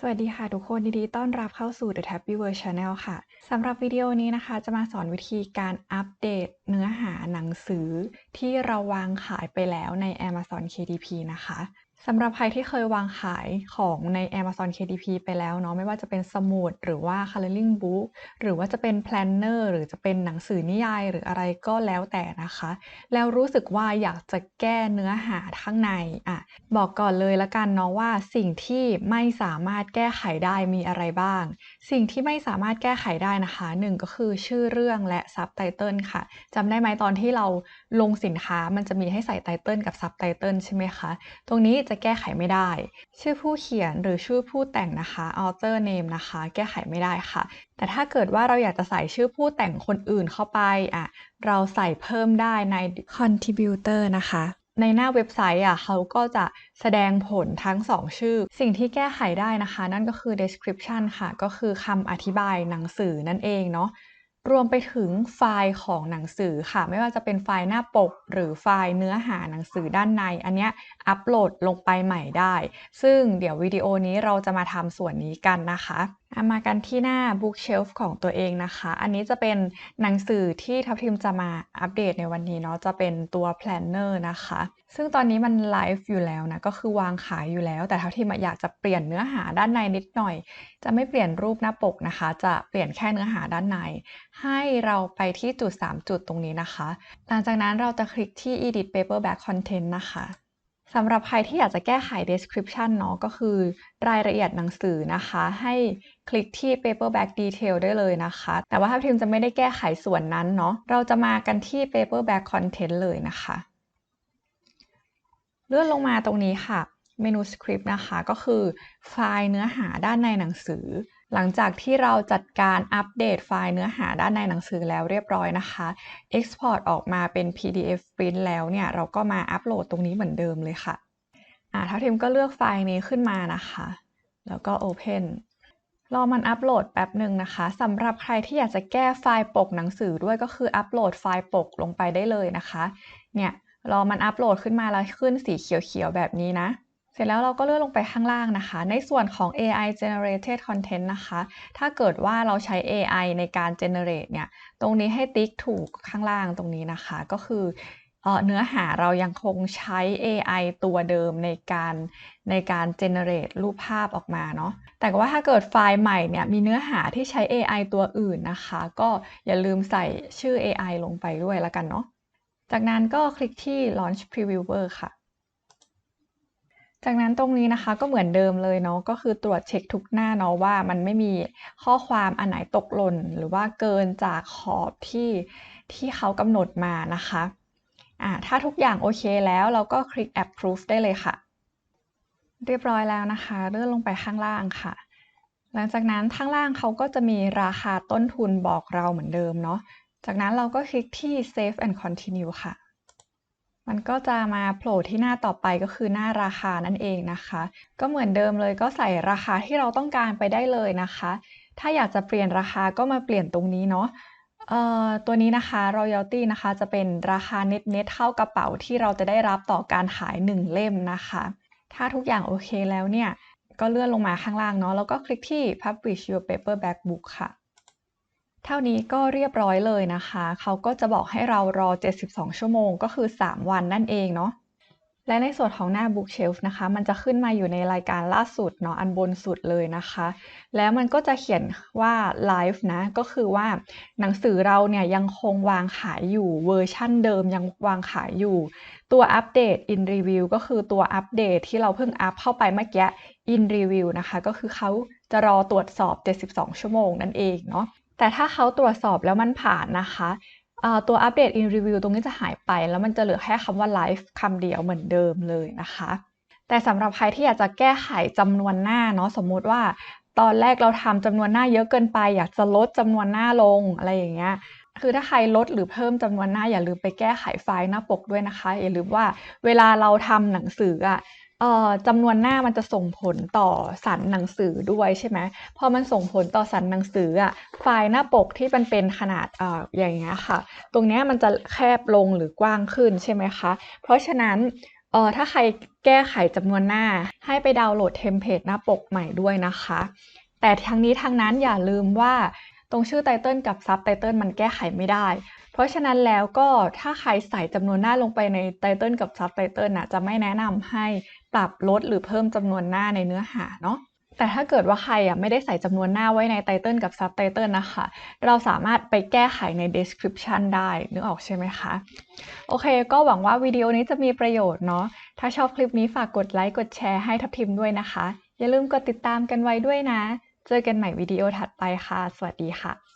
สวัสดีค่ะทุกคนดีดีต้อนรับเข้าสู่ The Happy World Channel ค่ะ สำหรับวิดีโอนี้นะคะ จะมาสอนวิธีการอัปเดต เนื้อหาหนังสือที่เราวางขายไปแล้วใน Amazon KDP นะคะสำหรับใครที่เคยวางขายของใน Amazon KDP ไปแล้วเนาะไม่ว่าจะเป็นสมุดหรือว่า coloring book หรือว่าจะเป็น planner หรือจะเป็นหนังสือนิยายหรืออะไรก็แล้วแต่นะคะ แล้วรู้สึกว่าอยากจะแก้เนื้อหาข้างในอะบอกก่อนเลยละกันเนาะว่าสิ่งที่ไม่สามารถแก้ไขได้มีอะไรบ้าง สิ่งที่ไม่สามารถแก้ไขได้นะคะหนึ่งก็คือชื่อเรื่องและซับไตเติลค่ะจำได้ไหมตอนที่เราลงสินค้ามันจะมีให้ใส่ไตเติลกับซับไตเติลใช่ไหมคะ ตรงนี้จะแก้ไขไม่ได้ ชื่อผู้เขียนหรือชื่อผู้แต่งนะคะ author name นะคะ แก้ไขไม่ได้ค่ะ แต่ถ้าเกิดว่าเราอยากจะใส่ชื่อผู้แต่งคนอื่นเข้าไปอะเราใส่เพิ่มได้ใน contributor นะคะในหน้าเว็บไซต์อะเขาก็จะแสดงผลทั้ง 2 ชื่อ สิ่งที่แก้ไขได้นะคะ นั่นก็คือ description ค่ะ ก็คือคำอธิบายหนังสือนั่นเองเนาะ รวมไปถึงไฟล์ของหนังสือค่ะ ไม่ว่าจะเป็นไฟล์หน้าปก หรือไฟล์เนื้อหาหนังสือด้านใน อันนี้อัปโหลดลงไปใหม่ได้ ซึ่งเดี๋ยววิดีโอนี้เราจะมาทำส่วนนี้กันนะคะมากันที่หน้า bookshelf ของตัวเองนะคะ อันนี้จะเป็นหนังสือที่ทัพทิมจะมาอัปเดตในวันนี้เนาะ จะเป็นตัว planner นะคะ ซึ่งตอนนี้มันไลฟ์อยู่แล้วนะ ก็คือวางขายอยู่แล้ว แต่ทัพทิมอยากจะเปลี่ยนเนื้อหาด้านในนิดหน่อย จะไม่เปลี่ยนรูปหน้าปกนะคะ จะเปลี่ยนแค่เนื้อหาด้านใน ให้เราไปที่จุด 3 จุดตรงนี้นะคะ หลังจากนั้นเราจะคลิกที่ edit paperback content นะคะ สำหรับใครที่อยากจะแก้ไข description เนาะก็คือรายละเอียดหนังสือนะคะ ให้คลิกที่ paperback detail ได้เลยนะคะ แต่ว่าถ้าพิมจะไม่ได้แก้ไขส่วนนั้นเนาะเราจะมากันที่ paperback content เลยนะคะ เลื่อนลงมาตรงนี้ค่ะเมนูสคริปต์นะคะ ก็คือไฟล์เนื้อหาด้านในหนังสือ หลังจากที่เราจัดการอัปเดตไฟล์เนื้อหาด้านในหนังสือแล้วเรียบร้อยนะคะ Export ออกมาเป็น PDF print แล้วเนี่ยเราก็มาอัปโหลดตรงนี้เหมือนเดิมเลยค่ะอ่าท้าทิมก็เลือกไฟล์นี้ขึ้นมานะคะ แล้วก็ Open รอมันอัปโหลดแป๊บหนึ่งนะคะสำหรับใครที่อยากจะแก้ไฟล์ปกหนังสือด้วยก็คืออัปโหลดไฟล์ปกลงไปได้เลยนะคะ เนี่ยรอมันอัปโหลดขึ้นมาแล้วขึ้นสีเขียวๆแบบนี้นะ เสร็จแล้วเราก็เลื่อนลงไปข้างล่างนะคะ ในส่วนของ AI generated content นะคะ ถ้าเกิดว่าเราใช้ AI ในการ generate เนี่ย ตรงนี้ให้ติ๊กถูกข้างล่างตรงนี้นะคะ ก็คือเนื้อหาเรายังคงใช้ AI ตัวเดิมในการในการ generate รูปภาพออกมาเนาะ แต่ว่าถ้าเกิดไฟล์ใหม่เนี่ยมีเนื้อหาที่ใช้ AI ตัวอื่นนะคะ ก็อย่าลืมใส่ชื่อ AI ลงไปด้วยแล้วกันเนาะ จากนั้นก็คลิกที่ launch previewer ค่ะ จากนั้นตรงนี้นะคะก็เหมือนเดิมเลยเนาะก็คือตรวจเช็คทุกหน้าเนาะว่ามันไม่มีข้อความอันไหนตกหล่น หรือว่าเกินจากขอบที่ที่เขากำหนดมานะคะอ่าถ้าทุกอย่างโอเคแล้วเราก็คลิก approve ได้เลยค่ะ เรียบร้อยแล้วนะคะ เลื่อนลงไปข้างล่างค่ะ หลังจากนั้นข้างล่างเขาก็จะมีราคาต้นทุนบอกเราเหมือนเดิมเนาะจากนั้นเราก็คลิกที่ save and continue ค่ะ มันก็จะมาโผล่ที่หน้าต่อไปก็คือหน้าราคานั่นเองนะคะ ก็เหมือนเดิมเลยก็ใส่ราคาที่เราต้องการไปได้เลยนะคะ ถ้าอยากจะเปลี่ยนราคาก็มาเปลี่ยนตรงนี้เนาะตัวนี้นะคะ royalty นะคะจะเป็นราคาเน็ตเน็ตเท่ากระเป๋าที่เราจะได้รับต่อการขาย 1 เล่มนะคะ ถ้าทุกอย่างโอเคแล้วเนี่ย ก็เลื่อนลงมาข้างล่างเนาะแล้วก็คลิกที่ publish your paperback book ค่ะ เท่านี้ก็เรียบร้อยเลยนะคะ เขาก็จะบอกให้เรารอ 72 ชั่วโมงก็คือ 3 วันนั่นเองเนาะ และในส่วนของหน้า Bookshelf นะคะ มันจะขึ้นมาอยู่ในรายการล่าสุดเนาะ อันบนสุดเลยนะคะ แล้วมันก็จะเขียนว่า Live นะ ก็คือว่าหนังสือเราเนี่ยยังคงวางขายอยู่ เวอร์ชั่นเดิมยังวางขายอยู่ ตัวอัปเดต in review ก็คือตัวอัปเดตที่เราเพิ่งอัปเข้าไปเมื่อกี้ in review นะคะ ก็คือเขาจะรอตรวจสอบ 72 ชั่วโมงนั่นเองเนาะ แต่ถ้าเขาตรวจสอบแล้วมันผ่านนะคะตัวอัปเดต in review ตรงนี้จะหายไป แล้วมันจะเหลือแค่คำว่า live คำเดียวเหมือนเดิมเลยนะคะ แต่สำหรับใครที่อยากจะแก้ไขจำนวนหน้าเนาะสมมุติว่า ตอนแรกเราทำจำนวนหน้าเยอะเกินไป อยากจะลดจำนวนหน้าลงอะไรอย่างเงี้ยคือถ้าใครลดหรือเพิ่มจำนวนหน้าอย่าลืมไปแก้ไขไฟล์หน้าปกด้วยนะคะอย่าลืมว่าเวลาเราทำหนังสืออะ จำนวนหน้ามันจะส่งผลต่อสันหนังสือด้วยใช่ไหมพอมันส่งผลต่อสันหนังสืออะไฟล์หน้าปกที่มันเป็นขนาดออย่างเงี้ยค่ะ ตรงเนี้ยมันจะแคบลงหรือกว้างขึ้นใช่ไหมคะ เพราะฉะนั้นออถ้าใครแก้ไขจำนวนหน้าให้ไปดาวน์โหลดเทมเพลตหน้าปกใหม่ด้วยนะคะ แต่ทั้งนี้ทั้งนั้นอย่าลืมว่าตรงชื่อไตเติลกับซับไตเติลมันแก้ไขไม่ได้ เพราะฉะนั้นแล้วก็ถ้าใครใส่จำนวนหน้าลงไปในไตเติลกับซับไตเติลน่ะจะไม่แนะนำให้ ปรับลดหรือเพิ่มจำนวนหน้าในเนื้อหาเนาะแต่ถ้าเกิดว่าใครอะไม่ได้ใส่จำนวนหน้าไว้ในไตเติลกับซับไตเติลนะคะ เราสามารถไปแก้ไขใน description ได้นึกออกใช่ไหมคะ โอเค ก็หวังว่าวิดีโอนี้จะมีประโยชน์เนาะ ถ้าชอบคลิปนี้ฝากกดไลค์กดแชร์ให้ทับทิมด้วยนะคะ อย่าลืมกดติดตามกันไว้ด้วยนะ เจอกันใหม่วิดีโอถัดไปค่ะ สวัสดีค่ะ